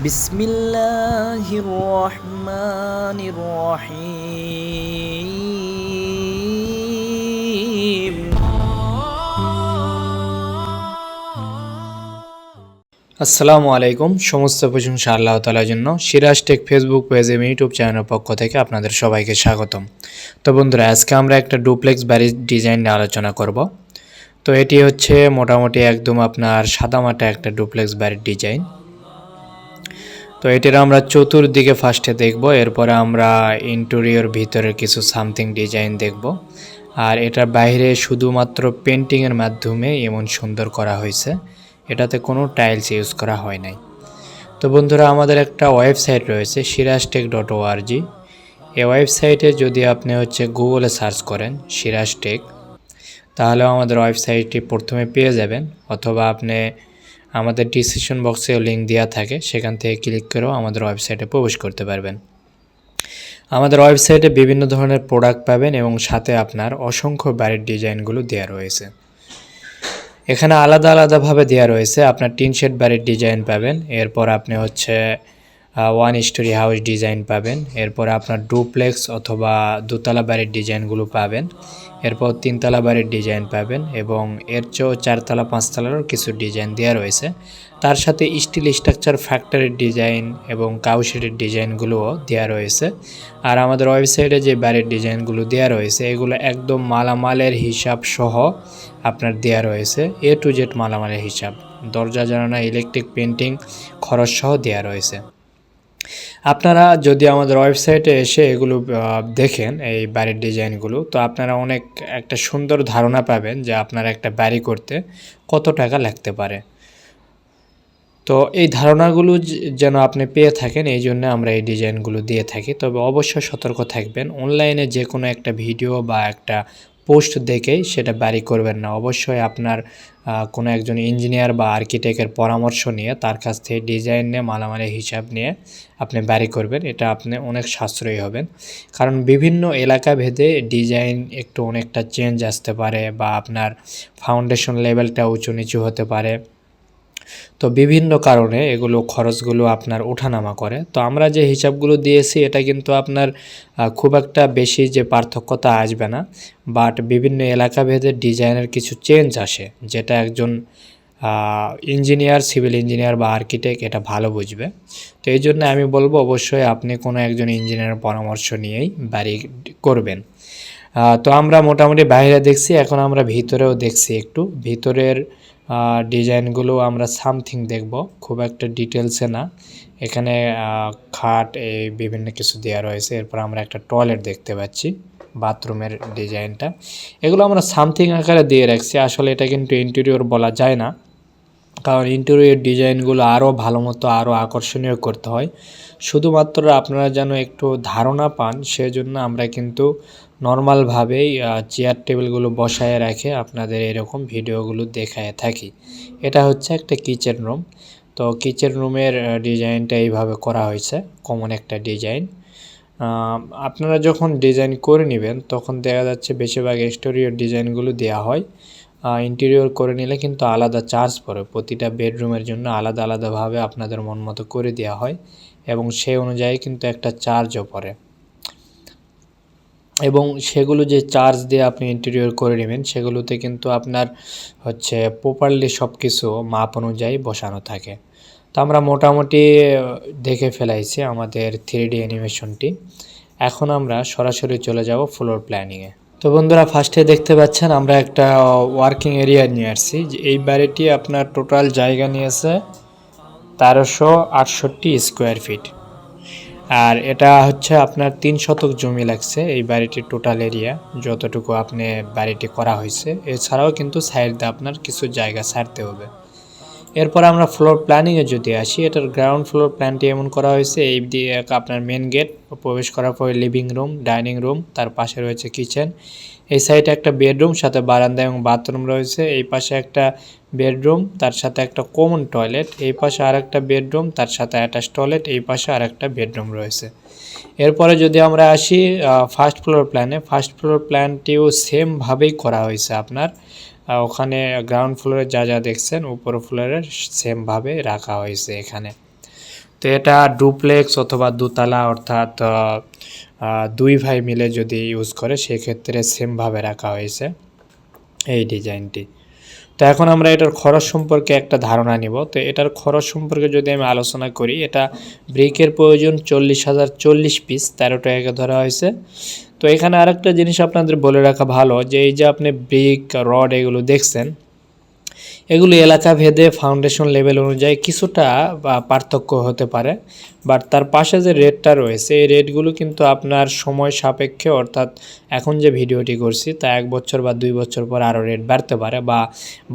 বিসমিল্লাহির রহমানির রহিম আসসালামু আলাইকুম। সমস্ত প্রশংসা আল্লাহ তালার জন্য। সিরাজ টেক ফেসবুক পেজ এবং ইউটিউব চ্যানেলের পক্ষ থেকে আপনাদের সবাইকে স্বাগতম। তো বন্ধুরা, আজকে আমরা একটা ডুপ্লেক্স বাড়ির ডিজাইন নিয়ে আলোচনা করব। তো এটি হচ্ছে মোটামুটি একদম আপনার সাদামাটা একটা ডুপ্লেক্স বাড়ির ডিজাইন। তো এটির আমরা চতুর্দিকে ফার্স্টে দেখব, এরপরে আমরা ইন্টেরিয়র ভিতরের কিছু সামথিং ডিজাইন দেখব। আর এটার বাইরে শুধুমাত্র পেন্টিংয়ের মাধ্যমে এমন সুন্দর করা হয়েছে, এটাতে কোনো টাইলস ইউজ করা হয় নাই। তো বন্ধুরা, আমাদের একটা ওয়েবসাইট রয়েছে সিরাজটেক ডট ওআরজি এই ওয়েবসাইটে যদি আপনি হচ্ছে গুগলে সার্চ করেন সিরাজটেক তাহলেও আমাদের ওয়েবসাইটটি প্রথমে পেয়ে যাবেন, অথবা আপনি আমাদের ডিসিশন বক্সেও লিঙ্ক দেওয়া থাকে, সেখান থেকে ক্লিক করেও আমাদের ওয়েবসাইটে প্রবেশ করতে পারবেন। আমাদের ওয়েবসাইটে বিভিন্ন ধরনের প্রোডাক্ট পাবেন এবং সাথে আপনার অসংখ্য বাড়ির ডিজাইনগুলো দেওয়া রয়েছে। এখানে আলাদা আলাদাভাবে দেওয়া রয়েছে, আপনার টিন শেড বাড়ির ডিজাইন পাবেন, এরপর আপনি হচ্ছে ওয়ান স্টোরি হাউস ডিজাইন পাবেন। এরপর আপনার ডুপ্লেক্স অথবা দোতলা বাড়ির ডিজাইনগুলো পাবেন। এরপর তিনতলা বাড়ির ডিজাইন পাবেন এবং এর চেয়েও চারতলা, পাঁচতলারও কিছু ডিজাইন দেওয়া রয়েছে। তার সাথে স্টিল স্ট্রাকচার ফ্যাক্টরির ডিজাইন এবং কাউশেডের ডিজাইনগুলোও দেওয়া রয়েছে। আর আমাদের ওয়েবসাইটে যে বাড়ির ডিজাইনগুলো দেওয়া রয়েছে, এগুলো একদম মালামালের হিসাব সহ আপনার দেওয়া রয়েছে। এ টু জেড মালামালের হিসাব। দরজা জানানা ইলেকট্রিক পেন্টিং খরচ সহ দেওয়া রয়েছে। আপনারা যদি আমাদের ওয়েবসাইটে এসে এগুলো দেখেন, এই বাড়ির ডিজাইনগুলো তো আপনারা অনেক একটা সুন্দর ধারণা পাবেন যে আপনারা একটা বাড়ি করতে কত টাকা লাগতে পারে। তো এই ধারণাগুলো যেন আপনি পেয়ে থাকেন, এই জন্য আমরা এই ডিজাইনগুলো দিয়ে থাকি। তবে অবশ্যই সতর্ক থাকবেন অনলাইনে যে কোনো একটা ভিডিও বা একটা পোস্ট দেখেই সেটা বাড়ি করবেন না। অবশ্যই আপনার কোনো একজন ইঞ্জিনিয়ার বা আর্কিটেক্টের পরামর্শ নিয়ে তার কাছ থেকে ডিজাইন নিয়ে, মালামালের হিসাব নিয়ে আপনি বাড়ি করবেন। এটা আপনি অনেক সাশ্রয়ী হবেন। কারণ বিভিন্ন এলাকা ভেদে ডিজাইন একটু অনেকটা চেঞ্জ আসতে পারে বা আপনার ফাউন্ডেশন লেভেলটা উঁচু নিচু হতে পারে। তো বিভিন্ন কারণে এগুলো খরচগুলো আপনার ওঠানামা করে। তো আমরা যে হিসাবগুলো দিয়েছি, এটা কিন্তু আপনার খুব একটা বেশি যে পার্থক্যতা আসবে না। বাট বিভিন্ন এলাকা ভেদে ডিজাইনের কিছু চেঞ্জ আসে, যেটা একজন ইঞ্জিনিয়ার, সিভিল ইঞ্জিনিয়ার বা আর্কিটেক্ট এটা ভালো বুঝবে। তো এই জন্য আমি বলব, অবশ্যই আপনি কোনো একজন ইঞ্জিনিয়ারের পরামর্শ নিয়েই বাড়ি করবেন। তো আমরা মোটামুটি বাইরে দেখছি, এখন আমরা ভিতরেও দেখছি একটু। ভিতরের ডিজাইনগুলো আমরা সামথিং দেখব, খুব একটা ডিটেলসে না। এখানে খাট, এই বিভিন্ন কিছু দেওয়া রয়েছে। এরপর আমরা একটা টয়লেট দেখতে পাচ্ছি বাথরুমের ডিজাইনটা এগুলো আমরা সামথিং আকারে দিয়ে রাখছি। আসলে এটা কিন্তু ইন্টেরিয়র বলা যায় না। কারণ ইন্টেরিয়র ডিজাইনগুলো আরও ভালো মতো আরও আকর্ষণীয় করতে হয়। শুধুমাত্র আপনারা যেন একটু ধারণা পান, সেজন্য আমরা কিন্তু নর্মালভাবেই চেয়ার টেবিলগুলো বসায় রেখে আপনাদের এরকম ভিডিওগুলো দেখায় থাকি। এটা হচ্ছে একটা কিচেন রুম তো কিচেন রুমের ডিজাইনটা এইভাবে করা হয়েছে কমন একটা ডিজাইন আপনারা যখন ডিজাইন করে নেবেন, তখন দেখা যাচ্ছে বেশিরভাগ এক্সটেরিয়র ডিজাইনগুলো দেওয়া হয়। ইন্টেরিয়র করে নিলে কিন্তু আলাদা চার্জ পড়ে। প্রতিটা বেডরুমের জন্য আলাদা আলাদাভাবে আপনাদের মন মতো করে দেওয়া হয় এবং সে অনুযায়ী কিন্তু একটা চার্জও পড়ে। এবং সেগুলো যে চার্জ দিয়ে আপনি ইন্টেরিয়র করে নেবেন, সেগুলোতে কিন্তু আপনার হচ্ছে প্রপারলি সব কিছু মাপ অনুযায়ী বসানো থাকে। তো আমরা মোটামুটি দেখে ফেলাইছি আমাদের থ্রি ডি অ্যানিমেশনটি এখন আমরা সরাসরি চলে যাব ফ্লোর প্ল্যানিংয়ে তো বন্ধুরা ফার্স্টে দেখতে পাচ্ছেন আমরা একটা ওয়ার্কিং এরিয়া নিয়ে আসছি। যে এই বাড়িটি আপনার টোটাল জায়গা নিয়েছে তেরোশো আটষট্টি স্কোয়ার ফিট আর এটা হচ্ছে আপনার তিন শতক জমি লাগছে এই বাড়িটির টোটাল এরিয়া যতটুকু আপনি বাড়িটি করা হয়েছে। এছাড়াও কিন্তু সাইড আপনার কিছু জায়গা ছাড়তে হবে। এরপর আমরা ফ্লোর প্ল্যানিংয়ে যদি আসি, এটার গ্রাউন্ড ফ্লোর প্ল্যানটি এমন করা হয়েছে, এই দিয়ে আপনার মেন গেট প্রবেশ করার পরে লিভিং রুম ডাইনিং রুম তার পাশে রয়েছে কিচেন এই সাইডে একটা বেডরুম সাথে বারান্দা এবং বাথরুম রয়েছে। এই পাশে একটা বেডরুম তার সাথে একটা কমন টয়লেট এই পাশে আর একটা বেডরুম তার সাথে অ্যাটাচ টয়লেট এই পাশে আর একটা বেডরুম রয়েছে। এরপরে যদি আমরা আসি ফার্স্ট ফ্লোর প্ল্যানে ফার্স্ট ফ্লোর প্ল্যানটিও সেমভাবেই করা হয়েছে আপনার। ওখানে গ্রাউন্ড ফ্লোরে যা যা দেখছেন, উপর ফ্লোরের সেমভাবে রাখা হয়েছে এখানে। তো এটা ডুপ্লেক্স অথবা দুতলা অর্থাৎ দুই ভাই মিলে যদি ইউজ করে, সেক্ষেত্রে সেমভাবে রাখা হয়েছে এই ডিজাইনটি তো এখন আমরা এটার খরচ সম্পর্কে একটা ধারণা নিব। তো এটার খরচ সম্পর্কে যদি আমি আলোচনা করি, এটা ব্রিকের প্রয়োজন চল্লিশ হাজার চল্লিশ পিস তেরো টাকা ধরা হয়েছে। তো এখানে আরেকটা জিনিস আপনাদের বলে রাখা ভালো, যে এই যে আপনি ব্রিক রড এগুলো দেখছেন এগুলো এলাকা ভেদে ফাউন্ডেশন লেভেল অনুযায়ী কিছুটা পার্থক্য হতে পারে। বাট তার পাশে যে রেটটা রয়েছে, এই রেটগুলো কিন্তু আপনার সময় সাপেক্ষে, অর্থাৎ এখন যে ভিডিওটি করছি, তা এক বছর বা দুই বছর পর আরও রেট বাড়তে পারে, বা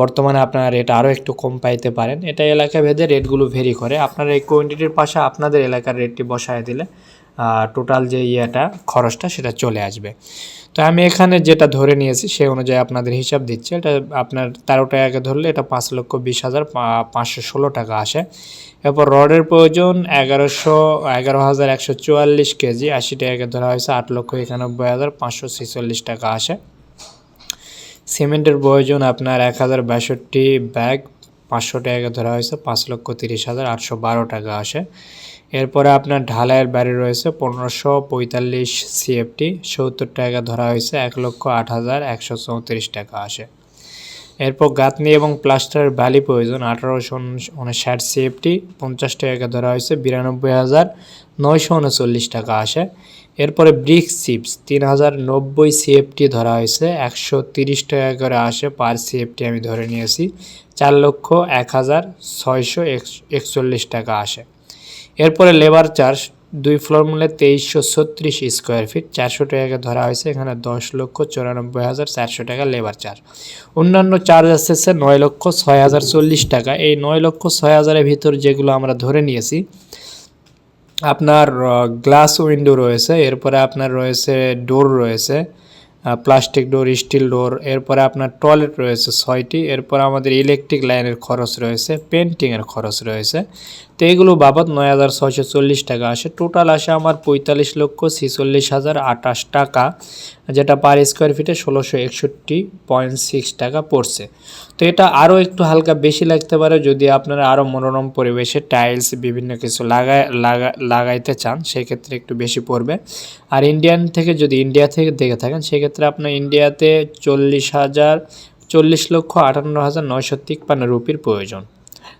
বর্তমানে আপনারা রেট আরও একটু কম পাইতে পারেন। এটা এলাকা ভেদে রেটগুলো ভেরি করে। আপনার এই কোয়ান্টিটির পাশে আপনাদের এলাকার রেটটি বসায় দিলে টোটাল যে ইয়েটা, খরচটা, সেটা চলে আসবে। তো আমি এখানে যেটা ধরে নিয়েছি সেই অনুযায়ী আপনাদের হিসাব দিচ্ছি। এটা আপনার তেরো টাকাকে ধরলে এটা পাঁচ লক্ষ বিশ হাজার পাঁচশো ষোলো টাকা আসে। এরপর রডের প্রয়োজন এগারোশো, এগারো হাজার একশো চুয়াল্লিশ কেজি আশি টাকাকে ধরা হয়েছে আট লক্ষ একানব্বই হাজার পাঁচশো ছেচল্লিশ টাকা আসে। সিমেন্টের প্রয়োজন আপনার এক হাজার বাষট্টি ব্যাগ পাঁচশো টাকা ধরা হয়েছে পাঁচ লক্ষ তিরিশ হাজার আটশো বারো টাকা আসে। এরপরে আপনার ঢালাইয়ের বাড়ি রয়েছে পনেরোশো পঁয়তাল্লিশ সিএফটি। সত্তর টাকা ধরা হয়েছে, এক লক্ষ আট হাজার একশো চৌত্রিশ টাকা আসে। এরপর গাঁথনি এবং প্লাস্টারের বালি প্রয়োজন, আঠারোশো উনষাট সিএফটি, পঞ্চাশ টাকা ধরা হয়েছে, বিরানব্বই হাজার নয়শো উনচল্লিশ টাকা আসে। এরপরে ব্রিক চিপস, তিন হাজার নব্বই সিএফটি ধরা হয়েছে, একশো তিরিশ টাকা করে আসে পার সিএফটি আমি ধরে নিয়েছি, চার লক্ষ এক হাজার ছয়শো একচল্লিশ টাকা আসে। এরপরে লেবার চার্জ দুই ফ্লোর মূল্যে তেইশশো ছত্রিশ স্কোয়ার ফিট, চারশো টাকা ধরা হয়েছে, এখানে দশ লক্ষ চুরানব্বই হাজার চারশো টাকা লেবার চার্জ। অন্যান্য চার্জ আসতেছে নয় লক্ষ ছয় হাজার চল্লিশ টাকা। এই নয় লক্ষ ছয় হাজারের ভিতর যেগুলো আমরা ধরে নিয়েছি, আপনার গ্লাস উইন্ডো রয়েছে, এরপরে আপনার রয়েছে ডোর রয়েছে প্লাস্টিক ডোর, স্টিল ডোর, এরপরে আপনার টয়লেট রয়েছে ছয়টি, এরপর আমাদের ইলেকট্রিক লাইনের খরচ রয়েছে, পেন্টিংয়ের খরচ রয়েছে। তো এগুলো বাবদ নয় হাজার ছয়শো চল্লিশ টাকা। আসে টোটাল আসে আমার পঁয়তাল্লিশ লক্ষ ছিচল্লিশ হাজার আঠাশ টাকা, যেটা পার স্কোয়ার ফিটে ষোলোশো একষট্টি পয়েন্ট সিক্স টাকা পড়ছে। তো এটা আরও একটু হালকা বেশি লাগতে পারে যদি আপনারা আরও মনোরম পরিবেশে টাইলস বিভিন্ন কিছু লাগায়, লাগা, লাগাইতে চান, সেক্ষেত্রে একটু বেশি পড়বে। আর ইন্ডিয়ান থেকে যদি ইন্ডিয়া থেকে দেখে থাকেন, সেক্ষেত্রে আপনার ইন্ডিয়াতে চল্লিশ হাজার, চল্লিশ লক্ষ আটান্ন হাজার নয়শো তিপ্পান্ন রুপির প্রয়োজন।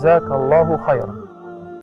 جزاك الله خيرا.